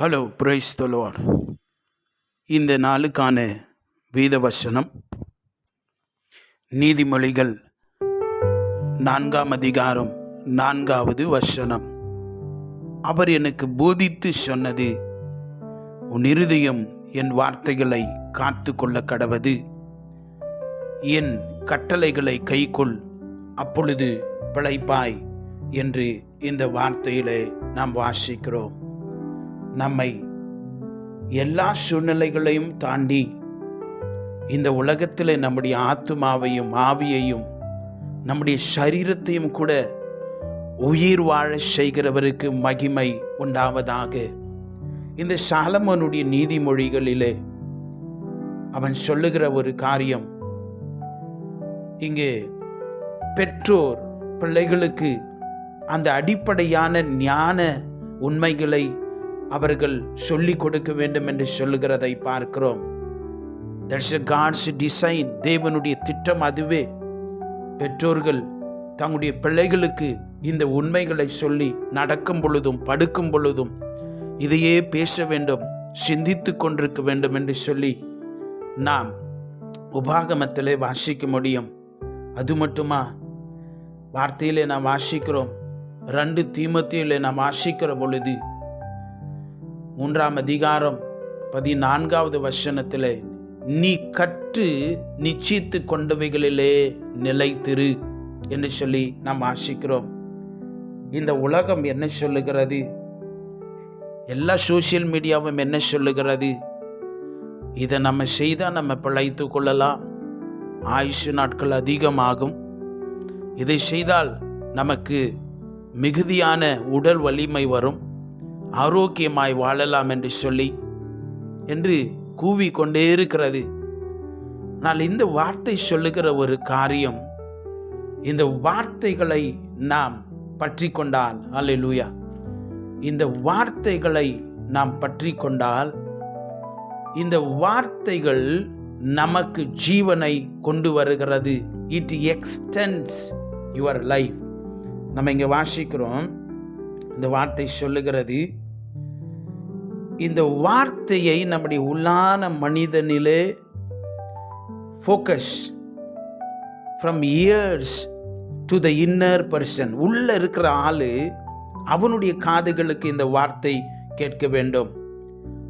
Hello price தொலோர் இந்த நாளுக்கான வேத வசனம் நீதிமொழிகள் நான்காம் அதிகாரம் நான்காவது வசனம். அவர் எனக்கு போதித்து சொன்னது உன் இருதயம் என் வார்த்தைகளை காத்து கொள்ள கடவது. என் கட்டளைகளை கைக்கொள். அப்பொழுது பிழைப்பாய் என்று இந்த வார்த்தையிலே நாம் வாசிக்கிறோம். நம்மை எல்லா சூழ்நிலைகளையும் தாண்டி இந்த உலகத்தில் நம்முடைய ஆத்மாவையும் ஆவியையும் நம்முடைய சரீரத்தையும் கூட உயிர் வாழ செய்கிறவருக்கு மகிமை உண்டாவதாக. இந்த சாலமோனுடைய நீதிமொழிகளிலே அவன் சொல்லுகிற ஒரு காரியம் இங்கே பெற்றோர் பிள்ளைகளுக்கு அந்த அடிப்படையான ஞான உண்மைகளை அவர்கள் சொல்லிக் கொடுக்க வேண்டும் என்று சொல்லுகிறதை பார்க்கிறோம். தட்ஸ் எ காட்ஸ் டிசைன் தேவனுடைய திட்டம் அதுவே. பெற்றோர்கள் தங்களுடைய பிள்ளைகளுக்கு இந்த உண்மைகளை சொல்லி நடக்கும் பொழுதும் படுக்கும் பொழுதும் இதையே பேச வேண்டும் சிந்தித்து கொண்டிருக்க வேண்டும் என்று சொல்லி நாம் உபாகமத்திலே வாசிக்க முடியும். அது மட்டுமா? வார்த்தையிலே நாம் வாசிக்கிறோம். ரெண்டு தீமத்திலே நாம் வாசிக்கிற பொழுது மூன்றாம் அதிகாரம் பதினான்காவது வசனத்தில் நீ கற்று நிச்சயித்து கொண்டவைகளிலே நிலைத்திரு என்று சொல்லி நாம் ஆசிக்கிறோம் இந்த உலகம் என்ன சொல்லுகிறது? எல்லா சோசியல் மீடியாவும் என்ன சொல்லுகிறது? இதை நம்ம செய்தால் நம்ம பிழைத்து கொள்ளலாம். ஆயுசு நாட்கள் அதிகமாகும். இதை செய்தால் நமக்கு மிகுதியான உடல் வலிமை வரும். ஆரோக்கியமாய் வாழலாம் என்று சொல்லி என்று கூவி கொண்டே இருக்கிறது. ஆனால் இந்த வார்த்தை சொல்லுகிற ஒரு காரியம் இந்த வார்த்தைகளை நாம் பற்றி கொண்டால் அல்லேலூயா இந்த வார்த்தைகளை நாம் பற்றி கொண்டால் இந்த வார்த்தைகள் நமக்கு ஜீவனை கொண்டு வருகிறது. இட் எக்ஸ்டென்ஸ் யுவர் லைஃப் நம்ம இங்கே வாசிக்கிறோம். இந்த வார்த்தை சொல்லுகிறது. இந்த வார்த்தையை நம்முடைய உள்ளான மனிதனிலே focus from ears to the inner person உள்ளே இருக்கிற ஆள் அவனுடைய காதுகளுக்கு இந்த வார்த்தை கேட்க வேண்டும்.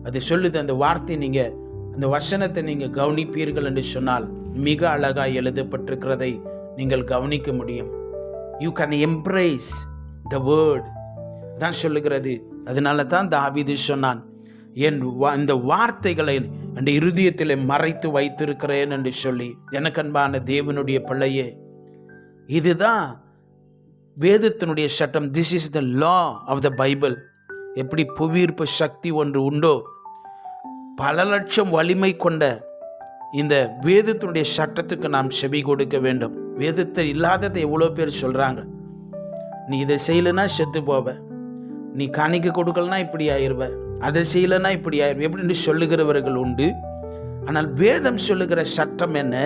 அது சொல்லுது அந்த வார்த்தை நீங்கள் அந்த வசனத்தை நீங்கள் கவனிப்பீர்கள் என்று சொன்னால் மிக அழகாக எழுதப்பட்டிருக்கிறதை நீங்கள் கவனிக்க முடியும். You can embrace the word தான் சொல்லுகிறது. அதனால தான் தாவிது சொன்னான் என் வா- இந்த வார்த்தைகளை என் இருதயத்தில் மறைத்து வைத்திருக்கிறேன் என்று சொல்லி எனக்கு அன்பான தேவனுடைய பிள்ளையே இதுதான் வேதத்தினுடைய சட்டம். This is the law of the Bible எப்படி புவியீர்ப்பு சக்தி ஒன்று உண்டோ பல லட்சம் வலிமை கொண்ட இந்த வேதத்தினுடைய சட்டத்துக்கு நாம் செவி கொடுக்க வேண்டும். வேதத்தை இல்லாததை எவ்வளோ பேர் சொல்கிறாங்க நீ இதை செய்யலைன்னா செத்து போவேன் நீ காணிக்க கொடுக்கலனா இப்படி ஆயிருவ அதை செய்யலைன்னா இப்படி ஆயிருவ எப்படின்னு சொல்லுகிறவர்கள் உண்டு. ஆனால் வேதம் சொல்லுகிற சட்டம் என்ன?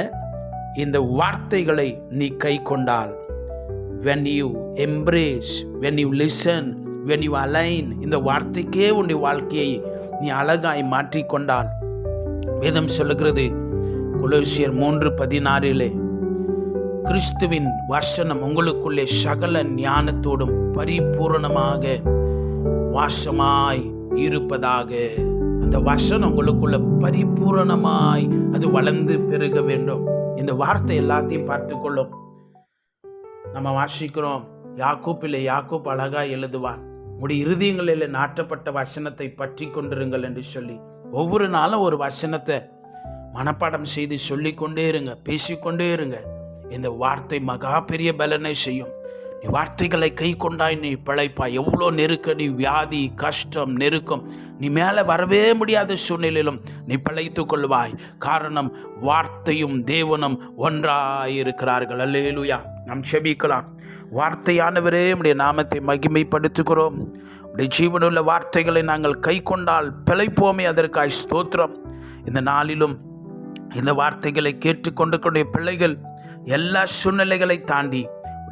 இந்த வார்த்தைகளை நீ கை கொண்டால் when you embrace when you listen when you align இந்த வார்த்தைக்கே உன்னுடைய வாழ்க்கையை நீ அழகாய் மாற்றிக்கொண்டால் வேதம் சொல்லுகிறது கொலோசியர் மூன்று பதினாறிலே கிறிஸ்துவின் வசனம் உங்களுக்குள்ளே சகல ஞானத்தோடும் பரிபூரணமாக வாசமாய் இருப்பதாக. அந்த வசனம் உங்களுக்குள்ள பரிபூரணமாய் அது வளர்ந்து பெருக வேண்டும். இந்த வார்த்தை எல்லாத்தையும் பார்த்துக்கொள்ளும். நம்ம வாசிக்கிறோம் யாக்கோப்பிலே யாக்கோப் அழகா எழுதுவான் உடைய இருதயங்களில் நாட்டப்பட்ட வசனத்தை பற்றி கொண்டிருங்கள் என்று சொல்லி. ஒவ்வொரு நாளும் ஒரு வசனத்தை மனப்பாடம் செய்து சொல்லிக்கொண்டே இருங்க பேசிக்கொண்டே இருங்க. இந்த வார்த்தை மகா பெரிய பலனை செய்யும். நீ வார்த்தைகளை கை கொண்டாய் நீ பிழைப்பாய். எவ்வளோ நெருக்கடி வியாதி கஷ்டம் நெருக்கம். நீ மேலே வரவே முடியாத சூழ்நிலையிலும் நீ பிழைத்து கொள்வாய். காரணம் வார்த்தையும் தேவனும் ஒன்றாயிருக்கிறார்கள். அல்லேலுயா. நாம் செபிக்கலாம். வார்த்தையானவரே உடைய நாமத்தை மகிமைப்படுத்துகிறோம். உடைய ஜீவனுள்ள வார்த்தைகளை நாங்கள் கை கொண்டால் பிழைப்போமே. அதற்காய் ஸ்தோத்திரம். இந்த நாளிலும் இந்த வார்த்தைகளை கேட்டுக்கொண்டு பிள்ளைகள் எல்லா சூழ்நிலைகளை தாண்டி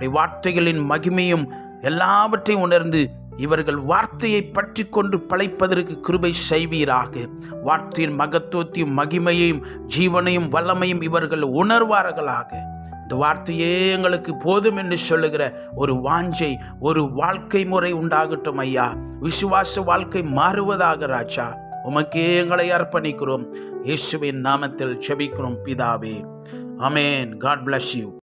வார்த்தைகளின் மகிமையும் எல்லாவற்றையும் உணர்ந்து இவர்கள் வார்த்தையை பற்றி கொண்டு பழைப்பதற்கு கிருபை செய்வீராக. வார்த்தையின் மகத்துவத்தையும் மகிமையையும் ஜீவனையும் வல்லமையும் இவர்கள் உணர்வார்களாக. இந்த வார்த்தையே எங்களுக்கு போதும் என்று சொல்லுகிற ஒரு வாஞ்சை ஒரு வாழ்க்கை முறை உண்டாகட்டும் ஐயா. விசுவாச வாழ்க்கை மாறுவதாக ராஜா. உமக்கே எங்களை அர்ப்பணிக்கிறோம். இயேசுவின் நாமத்தில் செபிக்கிறோம் பிதாவே. அமேன் காட் பிளஸ் யூ